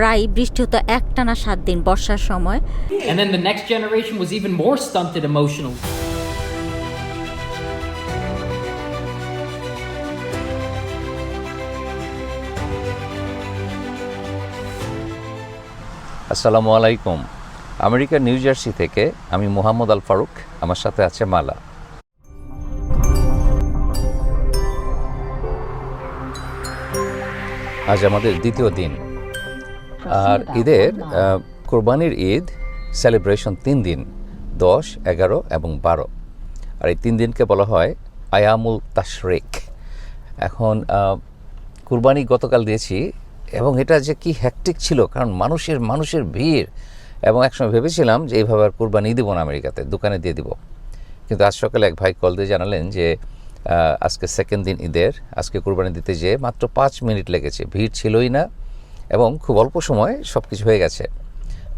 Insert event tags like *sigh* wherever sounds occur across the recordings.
প্রায় বৃষ্টি হতো একটানা সাত দিন বর্ষার সময়। And then the next generation was even more stunted emotionally. আসসালামু আলাইকুম। আমেরিকার নিউ জার্সি থেকে আমি মোহাম্মদ আল ফারুক আমার সাথে আছে মালা। আজ আমাদের দ্বিতীয় দিন। আর ঈদের কোরবানির ঈদ সেলিব্রেশন তিন দিন দশ এগারো এবং বারো। আর এই তিন দিনকে বলা হয় আয়ামুল তাশরেক। এখন কুরবানি গতকাল দিয়েছি এবং এটা যে কি হ্যাকটিক ছিল কারণ মানুষের মানুষের ভিড়। এবং একসময় ভেবেছিলাম যে এইভাবে আর কুরবানি দিব না আমেরিকাতে দোকানে দিয়ে দিব। কিন্তু আজ সকালে এক ভাই কল দিয়ে জানালেন যে আজকে সেকেন্ড দিন ঈদের আজকে কুরবানি দিতে যেয়ে মাত্র পাঁচ মিনিট লেগেছে ভিড় ছিলই না। এবং খুব অল্প সময় সব কিছু হয়ে গেছে।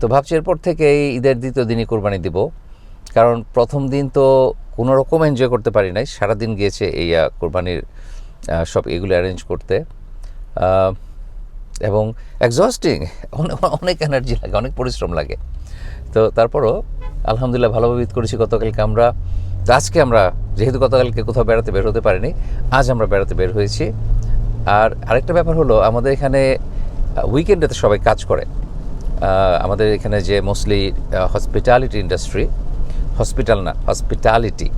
তো ভাবছি এরপর থেকে এই ঈদের দ্বিতীয় দিনই কোরবানি দিব। কারণ প্রথম দিন তো কোনো রকম এনজয় করতে পারি নাই। সারাদিন গিয়েছে এই কোরবানির সব এগুলো অ্যারেঞ্জ করতে। এবং এক্সস্টিং অনেক এনার্জি লাগে, অনেক পরিশ্রম লাগে। তো তারপরও আলহামদুলিল্লাহ ভালোভাবে ঈদ করেছি গতকালকে আমরা। আজকে আমরা, যেহেতু গতকালকে কোথাও বেড়াতে বের হতে পারিনি, আজ আমরা বেড়াতে বের হয়েছি। আর আরেকটা ব্যাপার হলো, আমাদের এখানে উইকেন্ডে তো সবাই কাজ করে। আমাদের এখানে যে মোস্টলি হসপিটালিটি ইন্ডাস্ট্রি হসপিটাল না হসপিটালিটি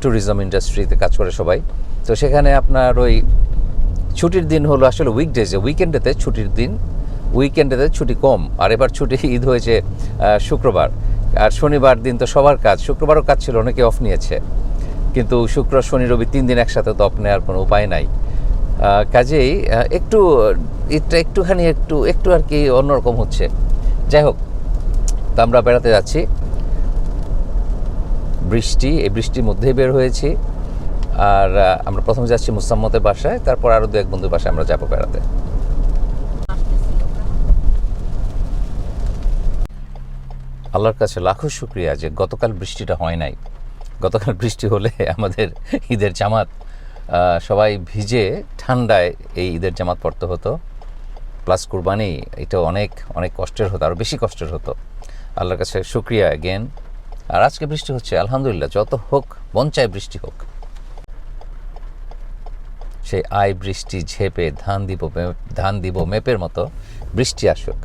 ট্যুরিজম ইন্ডাস্ট্রিতে কাজ করে সবাই। তো সেখানে আপনার ওই ছুটির দিন হলো আসলে উইকডেজে উইকেন্ডেতে ছুটির দিন উইকেন্ডেতে ছুটি কম। আর এবার ছুটি *laughs* ঈদ হয়েছে শুক্রবার। আর শনিবার দিন তো সবার কাজ। শুক্রবারও কাজ ছিল, অনেকে অফ নিয়েছে। কিন্তু শুক্র, শনি, রবি তিন দিন একসাথে তো অফ নেওয়ার কোনো উপায় নাই। কাজেই একটু ঈদটা একটুখানি একটু একটু আর কি অন্যরকম হচ্ছে। যাই হোক, তো আমরা বেড়াতে যাচ্ছি। বৃষ্টি, এই বৃষ্টির মধ্যেই বের হয়েছি। আর আমরা প্রথমে যাচ্ছি মুসাম্মতের বাসায়, তারপর আরও দু এক বন্ধুর বাসায় আমরা যাব বেড়াতে। আল্লাহর কাছে লাখো শুক্রিয়া যে গতকাল বৃষ্টিটা হয় নাই। গতকাল বৃষ্টি হলে আমাদের ঈদের জামাত সবাই ভিজে ঠান্ডায় এই ঈদের জামাত পড়তে হতো। প্লাস কুরবানি, এটা অনেক অনেক কষ্টের হতো আরও বেশি কষ্টের হতো। আল্লাহর কাছে শুক্রিয়া অ্যাগেন আর আজকে বৃষ্টি হচ্ছে, আলহামদুলিল্লাহ, যত হোক বঞ্চায় বৃষ্টি হোক। সেই আয় বৃষ্টি ঝেপে ধান দিব ধান দিব মেপের মতো, বৃষ্টি আসুক।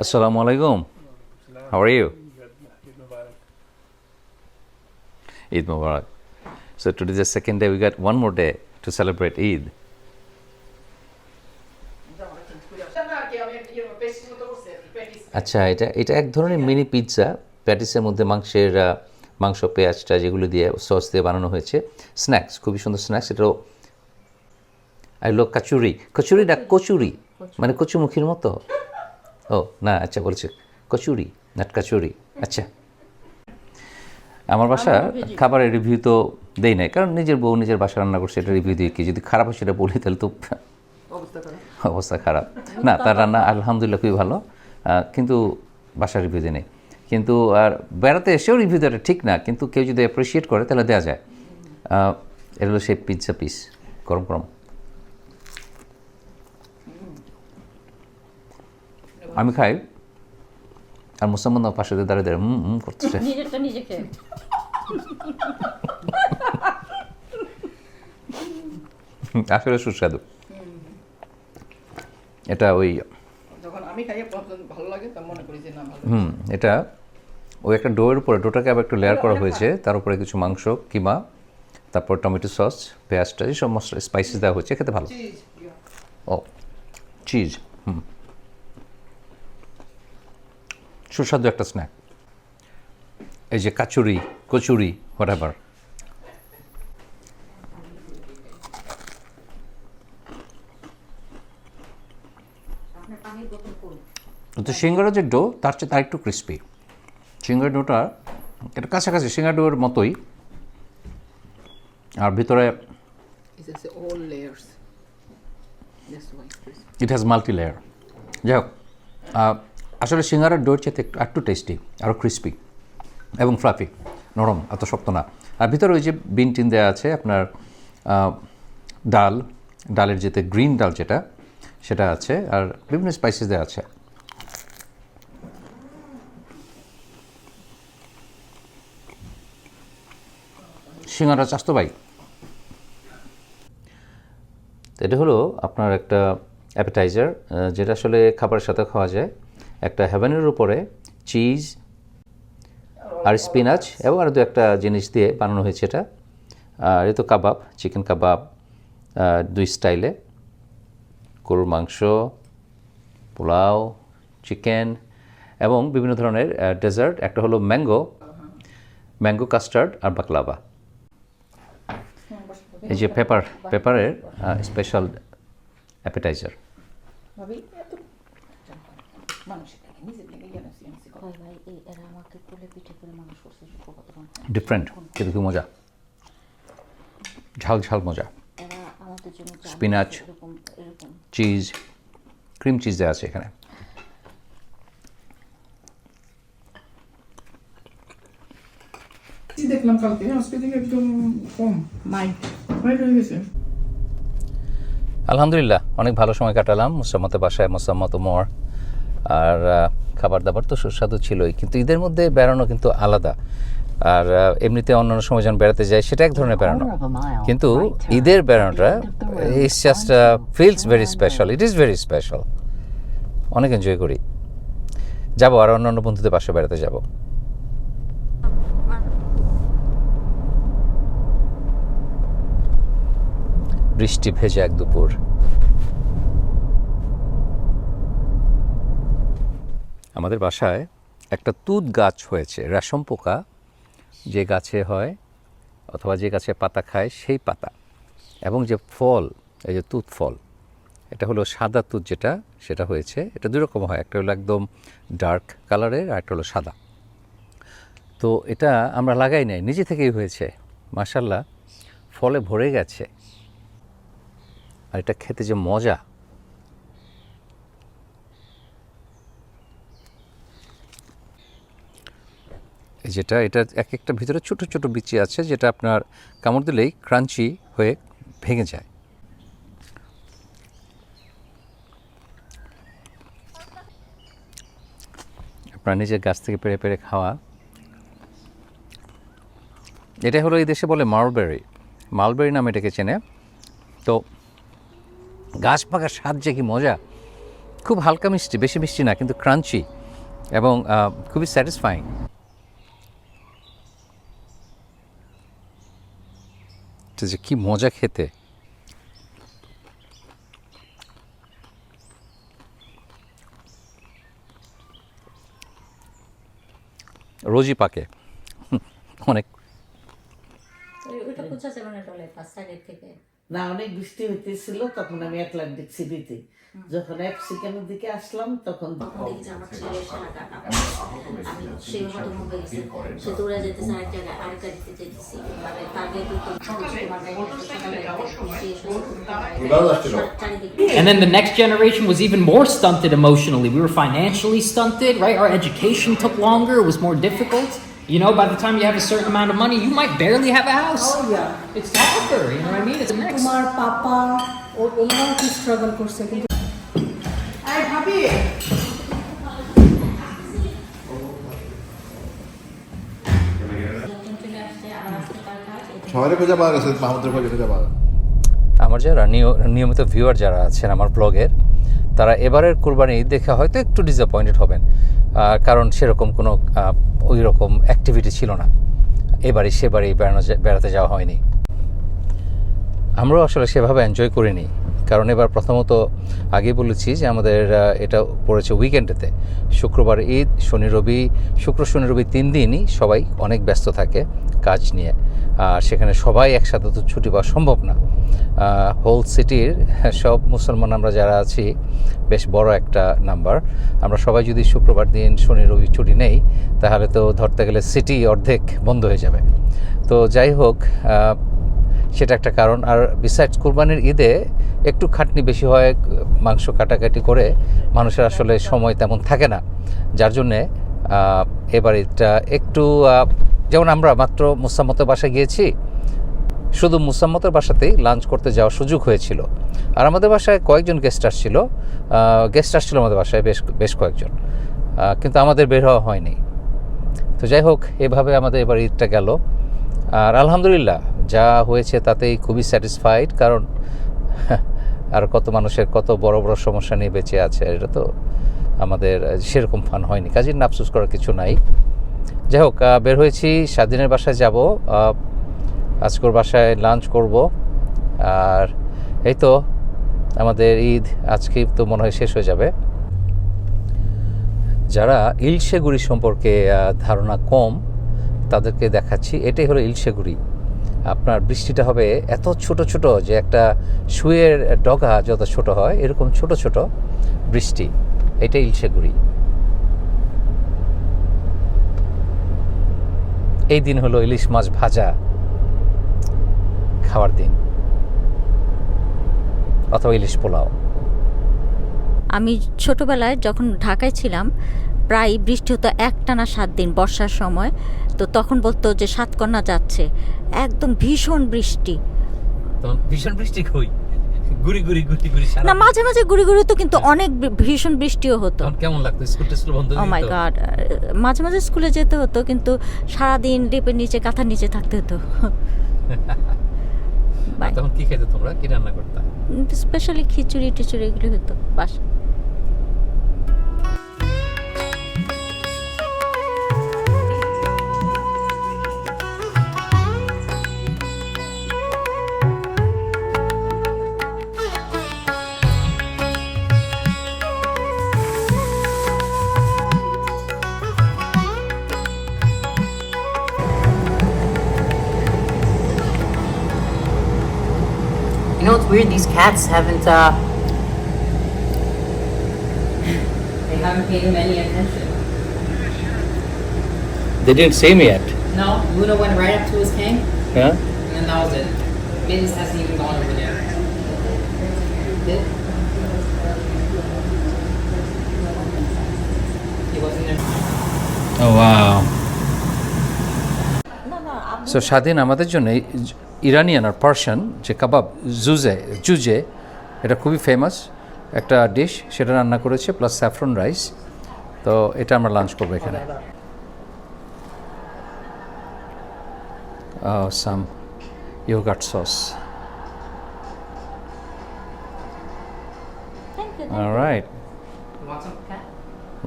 Assalamu alaikum. How are you? Eid Mubarak. So today is the second day. We got one more day to celebrate Eid. আচ্ছা এটা এটা এক ধরনের মিনি পিৎজা প্যাটিসের মধ্যে মাংসের মাংস পেঁয়াজটা যেগুলো দিয়ে সস দিয়ে বানানো হয়েছে স্ন্যাক্স খুবই সুন্দর স্ন্যাক্স এটাও আর লোক কাচুরি কচুরি না কচুরি মানে কচুমুখির মতো ও না আচ্ছা বলছে। কচুরি নাট কচুরি। আচ্ছা। আমার বাসা খাবারের রিভিউ তো দেই নাই কারণ নিজের বউ নিজের বাসা রান্না করছে এটা রিভিউ দিয়ে কি? যদি খারাপ হয় সেটা বলি তাহলে তো অবস্থা খারাপ। না তার রান্না আলহামদুলিল্লাহ খুবই ভালো কিন্তু বাসার রিভিউ দিয়ে নেই। কিন্তু আর বেড়াতে এসেও রিভিউ দেওয়াটা ঠিক না কিন্তু কেউ যদি অ্যাপ্রিসিয়েট করে তাহলে দেওয়া যায়। এটা হলো সেই পিৎজা পিস গরম গরম। আমি খাই আর মুসলমান পাশে দিয়ে দাঁড়িয়ে দাঁড়িয়ে হুম হুম করতেছে। *laughs* আসলে সুস্বাদু। এটা ওই যখন আমি খাইয়ে প্রথম ভালো লাগে তখন মনে করি যে না ভালো হুম এটা ওই একটা ডোয়ের উপরে ডোটাকে আবার একটু লেয়ার করা হয়েছে তার উপরে কিছু মাংস কিমা তারপর টমেটো সস পেঁয়াজটা এইসব মশলা স্পাইসিস দেওয়া হয়েছে খেতে ভালো। ও চিজ হুম। সুস্বাদু একটা স্ন্যাক এই যে কাচুরি কচুরি হোয়াট এভার তো সিঙ্গারা যে ডো তার চেয়ে তার একটু ক্রিস্পি সিঙ্গার ডোটা এটা কাছাকাছি সিঙ্গার ডোর মতোই। আর ভিতরে. ইট হ্যাজ মাল্টি লেয়ার যাই হোক আসলে সিঙ্গারার ডোর চেয়ে একটু একটু টেস্টি আরও ক্রিস্পি এবং ফ্লাফি নরম, এত শক্ত না। আর ভিতরে ওই যে বিন টিন দেওয়া আছে, আপনার ডাল, ডালের যেতে গ্রিন ডাল যেটা, সেটা আছে, আর বিভিন্ন স্পাইসেস দেওয়া আছে। সিঙ্গারা ভাই। তো এটা হলো আপনার একটা অ্যাপেটাইজার যেটা আসলে খাবারের সাথে খাওয়া যায়। একটা হেভেনের উপরে চিজ আর স্পিনাচ এবং আরও দু একটা জিনিস দিয়ে বানানো হয়েছে এটা। আর এ তো কাবাব চিকেন কাবাব দুই স্টাইলে গরুর মাংস, পোলাও চিকেন এবং বিভিন্ন ধরনের ডেজার্ট একটা হলো ম্যাঙ্গো ম্যাঙ্গো কাস্টার্ড আর বাকলাবা এই যে পেপার পেপারের স্পেশাল অ্যাপেটাইজার ডিফারেন্ট কিন্তু কি মজা। ঝাল ঝাল মজা। এরকম চিজ ক্রিম চিজ দেওয়া আছে এখানে। দেখলাম কালকে? আজকে একদম কম। নাই। হয়ে হয়ে গেছে। আলহামদুলিল্লাহ অনেক ভালো সময় কাটালাম মুসাম্মতের বাসায় মুসাম্মত ওমর আর খাবার দাবার তো সুস্বাদু ছিলই, কিন্তু ঈদের মধ্যে বেড়ানো কিন্তু আলাদা। আর এমনিতে অন্যান্য সময় যখন বেড়াতে যাই, সেটা এক ধরনের বেড়ানো। কিন্তু ঈদের বেড়ানোটা it's just feels very special it is very special অনেক এনজয় করি। যাব আর অন্যান্য বন্ধুদের বাসায় বেড়াতে যাব। বৃষ্টি ভেজা এক দুপুর। আমাদের বাসায় একটা তুত গাছ হয়েছে, রেশম পোকা। যে গাছে হয় অথবা যে গাছে পাতা খায় সেই পাতা। এবং যে ফল, এই যে তুত ফল, এটা হলো সাদা তুত যেটা, সেটা হয়েছে। এটা দুই রকম হয়, একটা হলো একদম ডার্ক কালারের আর একটা হলো সাদা। তো এটা আমরা লাগাই নাই, নিজে থেকেই হয়েছে। মাসাল্লাহ ফলে ভরে গেছে। আর এটা খেতে যে মজা এই যেটা, এটা এক একটা ভিতরে ছোট ছোট বিচি আছে যেটা আপনার কামড় দিলেই ক্রাঞ্চি হয়ে ভেঙে যায়। আপনার নিজের গাছ থেকে পেরে পেরে খাওয়া। এটা হলো এই দেশে বলে মালবেরি। মালবেরি নামে এটাকে চেনে। তো গাছ পাকার স্বাদ যে কি মজা। খুব হালকা মিষ্টি, বেশি মিষ্টি না, কিন্তু ক্রাঞ্চি এবং খুবই স্যাটিসফাইং। এটা যে কি মজা খেতে। রোজই পাকে। অনেক। ওইটা আগের থেকে। না অনেক বৃষ্টি হইতেছিল তখন আমি আটলান্টিক সিটিতে যখন অ্যাপসিকানের দিকে আসলাম তখন দেখি যে আমার ছেলে সারা কাটা আমি সেই হয়তো মুম্বাই গেছি সে দৌড়ে যেতেছে আরেক জায়গায় আরেক গাড়িতে যেতেছি মানে তাকে চারিদিকে And then the next generation was even more stunted emotionally. We were financially stunted, right? Our education took longer, it was more difficult. You know, by the time you have a certain amount of money, you might barely have a house. Oh yeah. It's tougher, you know what I mean? It's next. তোমার পাপা ও- ওনারাও কি struggle করছে কিন্তু আরে ভাবি শহরে খোঁজা পাওয়া গেছে মাহমুদের খোঁজা পাওয়া আমার যারা নিয়মিত ভিউয়ার যারা আছেন আমার ব্লগের তারা এবারের কোরবানি দেখে হয়তো একটু ডিসঅ্যাপয়েন্টেড হবেন। কারণ সেরকম কোনো ওই রকম অ্যাক্টিভিটি ছিল না। এবারে সেবারই বেড়ানো বেড়াতে যাওয়া হয়নি। আমরাও আসলে সেভাবে এনজয় করিনি। কারণ এবার প্রথমত আগে বলেছি যে আমাদের এটা পড়েছে উইকেন্ডেতে শুক্রবার ঈদ, শনি, রবি, শুক্র, শনি, রবি তিন দিনই সবাই অনেক ব্যস্ত থাকে কাজ নিয়ে। সেখানে সবাই একসাথে তো ছুটি পাওয়া সম্ভব না। হোল সিটির সব মুসলমান আমরা যারা আছি, বেশ বড় একটা নাম্বার আমরা সবাই যদি শুক্রবার দিন শনি, রবি ছুটি নেই, তাহলে তো ধরতে গেলে সিটি অর্ধেক বন্ধ হয়ে যাবে। তো যাই হোক সেটা একটা কারণ। আর বিসাইডস কোরবানির ঈদে একটু খাটনি বেশি হয়, মাংস কাটাকাটি করে, মানুষের আসলে সময় তেমন থাকে না। যার জন্যে এবার এটা একটু যেমন আমরা মাত্র মুসাম্মতের বাসায় গিয়েছি, শুধু মুসাম্মতের বাসাতেই লাঞ্চ করতে যাওয়ার সুযোগ হয়েছিল। আর আমাদের বাসায় কয়েকজন গেস্ট আসছিল গেস্ট আসছিল আমাদের বাসায় বেশ বেশ কয়েকজন। কিন্তু আমাদের বের হওয়া হয়নি। তো যাই হোক, এভাবে আমাদের এবার ঈদটা গেল। আর আলহামদুলিল্লাহ, যা হয়েছে তাতেই খুবই স্যাটিসফাইড কারণ *laughs* আর কত মানুষের কত বড় বড় সমস্যা নিয়ে বেঁচে আছে, এটা তো আমাদের সেরকম ফান হয়নি। কাজের আফসোস করার কিছু নাই। যাই হোক বের হয়েছি স্বাধীনের বাসায় যাব আজকের বাসায় লাঞ্চ করব, আর এই তো আমাদের ঈদ আজকে তো মনে হয় শেষ হয়ে যাবে। যারা ইলশেগুড়ি সম্পর্কে ধারণা কম, তাদেরকে দেখাচ্ছি, এটাই হলো ইলশেগুড়ি আপনার বৃষ্টিটা হবে এত ছোট ছোট যে একটা শুয়ের ডগা যত ছোট হয়, এরকম ছোট ছোট বৃষ্টি, এটাই ইলশেগুড়ি এই দিন হলো ইলিশ মাছ ভাজা খাওয়ার দিন। অথবা ইলিশ পোলাও। আমি ছোটবেলায় যখন ঢাকায় ছিলাম প্রায় বৃষ্টি হতো একটানা সাত দিন বর্ষার সময় তো তখন বলতো যে সাতকন্যা যাচ্ছে। একদম ভীষণ বৃষ্টি। ভীষণ বৃষ্টি কই? গুড়ি গুড়ি গুড়ি গুড়ি না মাঝে মাঝে গুড়ি গুড়ি তো কিন্তু অনেক ভীষণ বৃষ্টিও হতো। কেমন লাগতো? স্কুল টেস্কুল বন্ধ ও মাই গড মাঝে মাঝে স্কুলে যেতে হতো কিন্তু সারাদিন ডিপের নিচে কাঁথার নিচে থাকতে হতো। *laughs* তখন কি খেতে তোমরা? কি রান্না করতে? স্পেশালি খিচুড়ি টিচুড়ি এগুলো হতো বাস। weird? These cats haven't, uh. They haven't paid him any attention. They didn't see me yet. No, Luna went right up to his king, Yeah? and then that was it. Mittens hasn't even gone over there. Did? He wasn't there. Oh wow. So স্বাধীন আমাদের জন্য এই Iranian আর Persian যে কাবাব জুজে জুজে এটা খুবই famous একটা dish সেটা রান্না করেছে প্লাস স্যাফরন রাইস তো এটা আমরা লাঞ্চ করব এখানে। Some yogurt sauce right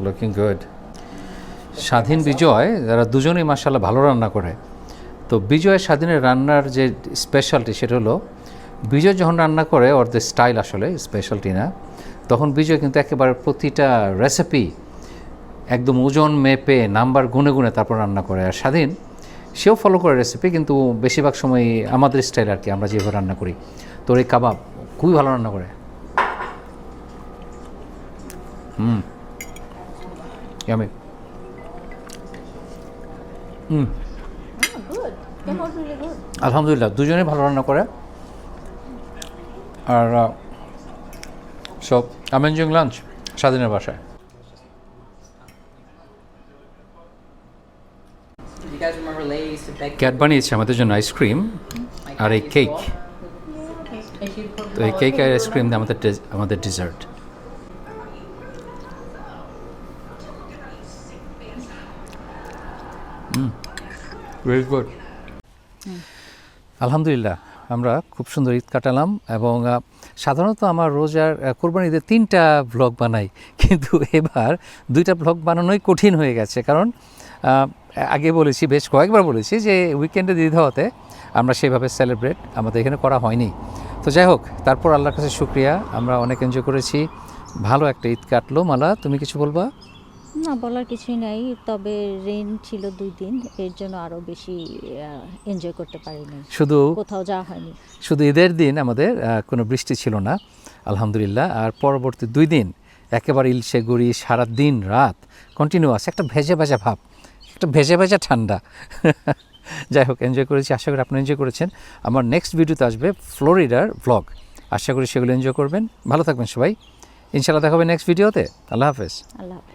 looking good স্বাধীন বিজয় যারা দুজনেই মাসাল্লাহ ভালো রান্না করে। তো বিজয় স্বাধীনের রান্নার যে স্পেশালটি সেটা হলো, বিজয় যখন রান্না করে ওর যে স্টাইল আসলে স্পেশালটি না, তখন বিজয় কিন্তু একেবারে প্রতিটা রেসিপি একদম ওজন মেপে, নাম্বার গুনে গুনে তারপর রান্না করে। আর স্বাধীন, সেও ফলো করে রেসিপি কিন্তু বেশিরভাগ সময় আমাদের স্টাইল আর কি, আমরা যেভাবে রান্না করি। তোর এই কাবাব খুবই ভালো রান্না করে। হুম। হুম। আলহামদুলিল্লাহ, দুজনেই ভালো রান্না করে। আর সব এনজয়িং লাঞ্চ স্বাধীনের বাসায়। ক্যাট বানিয়েছে আমাদের জন্য আইসক্রিম আর এই কেক তো এই কেক আর আইসক্রিম আমাদের আমাদের ডিজার্ট ভেরি গুড আলহামদুলিল্লাহ, আমরা খুব সুন্দর ঈদ কাটালাম এবং সাধারণত আমার রোজার কোরবানি ঈদে তিনটা ব্লগ বানাই, কিন্তু এবার দুইটা ব্লগ বানানোই কঠিন হয়ে গেছে। কারণ আগে বলেছি, বেশ কয়েকবার বলেছি যে উইকেন্ডে ঈদ হওয়াতে আমরা সেভাবে সেলিব্রেট আমাদের এখানে করা হয়নি। তো যাই হোক, তারপর আল্লাহর কাছে শুক্রিয়া, আমরা অনেক এনজয় করেছি। ভালো একটা ঈদ কাটলো। মালা, তুমি কিছু বলবা? না বলার কিছুই নাই। তবে রেন ছিল দুই দিন এর জন্য আরও বেশি এনজয় করতে পারিনি। শুধু কোথাও যাওয়া হয়নি। শুধু ঈদের দিন আমাদের কোনো বৃষ্টি ছিল না আলহামদুলিল্লাহ। আর পরবর্তী দুই দিন একেবারে ইলশে গুড়ি সারা দিন রাত কন্টিনিউয়াস একটা ভেজে ভেজা ভাব একটা ভেজে ভেজা ঠান্ডা। *laughs* যাই হোক এনজয় করেছি আশা করি আপনি এনজয় করেছেন। আমার নেক্সট ভিডিওতে আসবে ফ্লোরিডার ব্লগ আশা করি সেগুলো এনজয় করবেন। ভালো থাকবেন সবাই। ইনশাআল্লাহ দেখা হবে নেক্সট ভিডিওতে আল্লাহ হাফেজ। আল্লাহ হাফেজ।